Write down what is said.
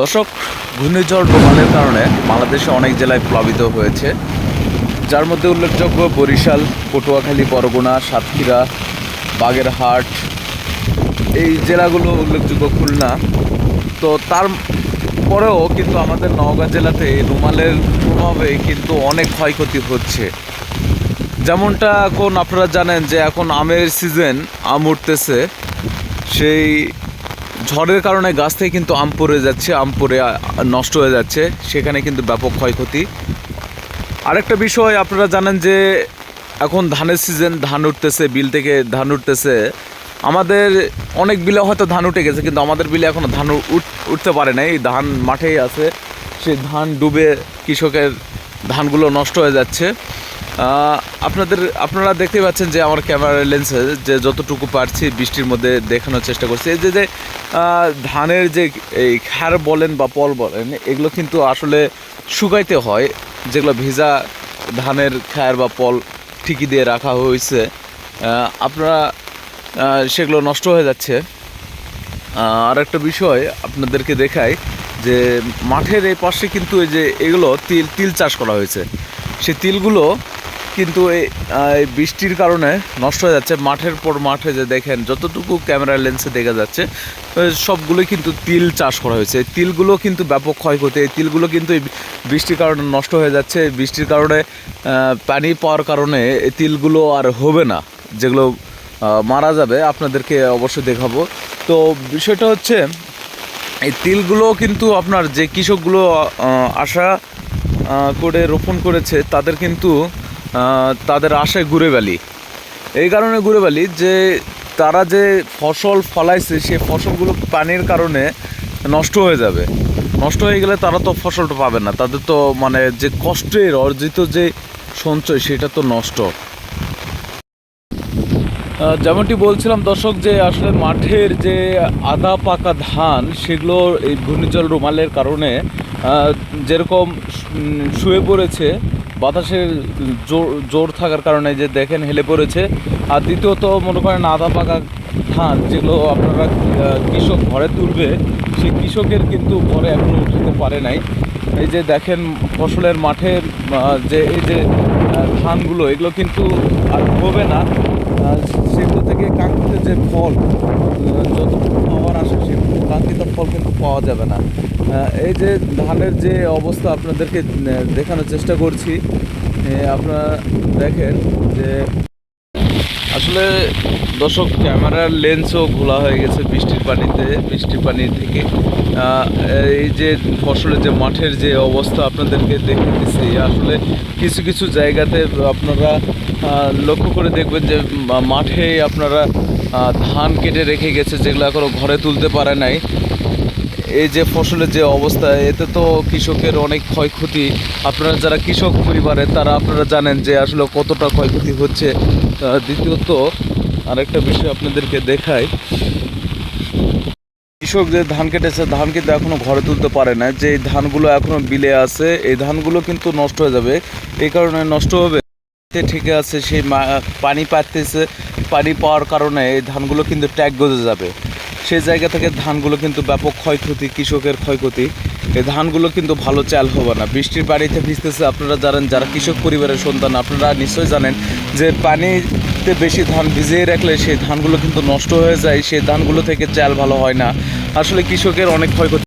দর্শক, ঘূর্ণিঝড় রোমালের কারণে বাংলাদেশে অনেক জেলায় প্লাবিত হয়েছে, যার মধ্যে উল্লেখযোগ্য বরিশাল, পটুয়াখালী বরগুনা সাতক্ষীরা, বাগেরহাট, এই জেলাগুলো উল্লেখযোগ্য খুলনা। তো তার পরেও কিন্তু আমাদের নওগাঁ জেলাতে রুমালের প্রভাবে কিন্তু অনেক ক্ষয়ক্ষতি হচ্ছে। যেমনটা এখন আপনারা জানেন যে এখন আমের সিজন আম উঠতেছে, সেই ঝড়ের কারণে গাছ থেকে কিন্তু আম পড়ে যাচ্ছে, আম পড়ে নষ্ট হয়ে যাচ্ছে। সেখানে কিন্তু ব্যাপক ক্ষয়ক্ষতি। আরেকটা বিষয়, আপনারা জানেন যে এখন ধানের সিজন ধান উঠতেছে, বিল থেকে ধান উঠতেছে। আমাদের অনেক বিলে হয়তো ধান উঠে গেছে, কিন্তু আমাদের বিলে এখনও ধান উঠ, উঠতে পারে নাই। ধান মাঠেই আছে। সেই ধান ডুবে কৃষকের ধানগুলো নষ্ট হয়ে যাচ্ছে। আপনাদের, আপনারা দেখতে পাচ্ছেন যে আমার ক্যামেরা লেন্সে যে যতটুকু পারছি বৃষ্টির মধ্যে দেখানোর চেষ্টা করছি। এই যে যে ধানের যে এই খ্যার বলেন বা পল বলেন, এগুলো কিন্তু আসলে শুকাইতে হয়। যেগুলো ভিজা ধানের খ্যার বা পল ঠিকই দিয়ে রাখা হয়েছে। আপনারা সেগুলো নষ্ট হয়ে যাচ্ছে। আর একটা বিষয় আপনাদেরকে দেখাই যে মাঠের এই পাশে কিন্তু এই যে এগুলো তিল তিল চাষ করা হয়েছে। সেই তিলগুলো কিন্তু এই বৃষ্টির কারণে নষ্ট হয়ে যাচ্ছে। মাঠের পর মাঠে যে দেখেন, যতটুকু ক্যামেরা লেন্সে দেখা যাচ্ছে সবগুলোই কিন্তু তিল চাষ করা হয়েছে। এই তিলগুলো কিন্তু ব্যাপক ক্ষয়ক্ষতি। এই তিলগুলো কিন্তু বৃষ্টির কারণে নষ্ট হয়ে যাচ্ছে। বৃষ্টির কারণে পানি পাওয়ার কারণে এই তিলগুলো আর হবে না, যেগুলো মারা যাবে। আপনাদেরকে অবশ্যই দেখাবো। তো বিষয়টা হচ্ছে, এই তিলগুলো কিন্তু আপনার যে কৃষকগুলো আশা করে রোপণ করেছে, তাদের কিন্তু তাদের আশায় ঘুরে বেলি এই কারণে ঘুরে বেলি যে তারা যে ফসল ফলাইছে সেই ফসলগুলো পানির কারণে নষ্ট হয়ে যাবে। নষ্ট হয়ে গেলে তারা তো ফসলটা পাবে না। তাদের তো মানে যে কষ্টের অর্জিত যে সঞ্চয়, সেটা তো নষ্ট। যেমনটি বলছিলাম দর্শক যে আসলে মাঠের যে আদা পাকা ধান, সেগুলো এই ঘূর্ণিঝড় রুমালের কারণে যেরকম শুয়ে পড়েছে বাতাসের জোর জোর থাকার কারণে যে দেখেন হেলে পড়েছে। আর দ্বিতীয়ত মনে করেন আদা পাকা ধান যেগুলো আপনারা কৃষক ঘরে তুলবে, সেই কৃষকের কিন্তু ঘরে এখনও উঠতে পারে নাই। এই যে দেখেন ফসলের মাঠের যে এই যে ধানগুলো, এগুলো কিন্তু আর হবে না। সেগুলো থেকে কাঙ্ক্ষিত যে ফল যতটুকু পাওয়ার আসে সে কাঙ্ক্ষিত ফল কিন্তু পাওয়া যাবে না। এই যে ধানের যে অবস্থা আপনাদেরকে দেখানোর চেষ্টা করছি আপনারা দেখেন যে আসলে দর্শক, ক্যামেরার লেন্সও খোলা হয়ে গেছে বৃষ্টির পানিতে, বৃষ্টির পানি থেকে। এই যে ফসলের যে মাঠের যে অবস্থা আপনাদেরকে দেখে দিচ্ছি, আসলে কিছু কিছু জায়গাতে আপনারা লক্ষ্য করে দেখবেন যে মাঠে আপনারা ধান কেটে রেখে গেছে, যেগুলো এখনও ঘরে তুলতে পারে নাই। এই যে ফসলের যে অবস্থা, এতে তো কৃষকের অনেক ক্ষয়ক্ষতি। আপনারা যারা কৃষক পরিবারের তারা আপনারা জানেন যে আসলে কতটা ক্ষয়ক্ষতি হচ্ছে। দ্বিতীয়ত, আরেকটা বিষয় আপনাদেরকে দেখাই। কৃষক যে ধান কেটেছে, ধান কিন্তু এখনও ঘরে তুলতে পারে না। যে ধানগুলো এখনও বিলে আছে, এই ধানগুলো কিন্তু নষ্ট হয়ে যাবে। এই কারণে নষ্ট হবে। ঠিক আছে, সেই পানি পাচ্ছে পানি পাওয়ার কারণে এই ধানগুলো কিন্তু ট্যাগ গজে যাবে। সেই জায়গা থেকে ধানগুলো কিন্তু ব্যাপক ক্ষয়ক্ষতি, কৃষকের ক্ষয়ক্ষতি। এই ধানগুলো কিন্তু ভালো চাল হবে না। বৃষ্টির বাড়িতে ভিজতেছে, আপনারা জানেন, যারা কৃষক পরিবারের সন্তান, আপনারা নিশ্চয়ই জানেন যে পানিতে বেশি ধান ভিজিয়ে রাখলে সেই ধানগুলো কিন্তু নষ্ট হয়ে যায়, সেই ধানগুলো থেকে চাল ভালো হয় না। আসলে কৃষকের অনেক ক্ষয়ক্ষতি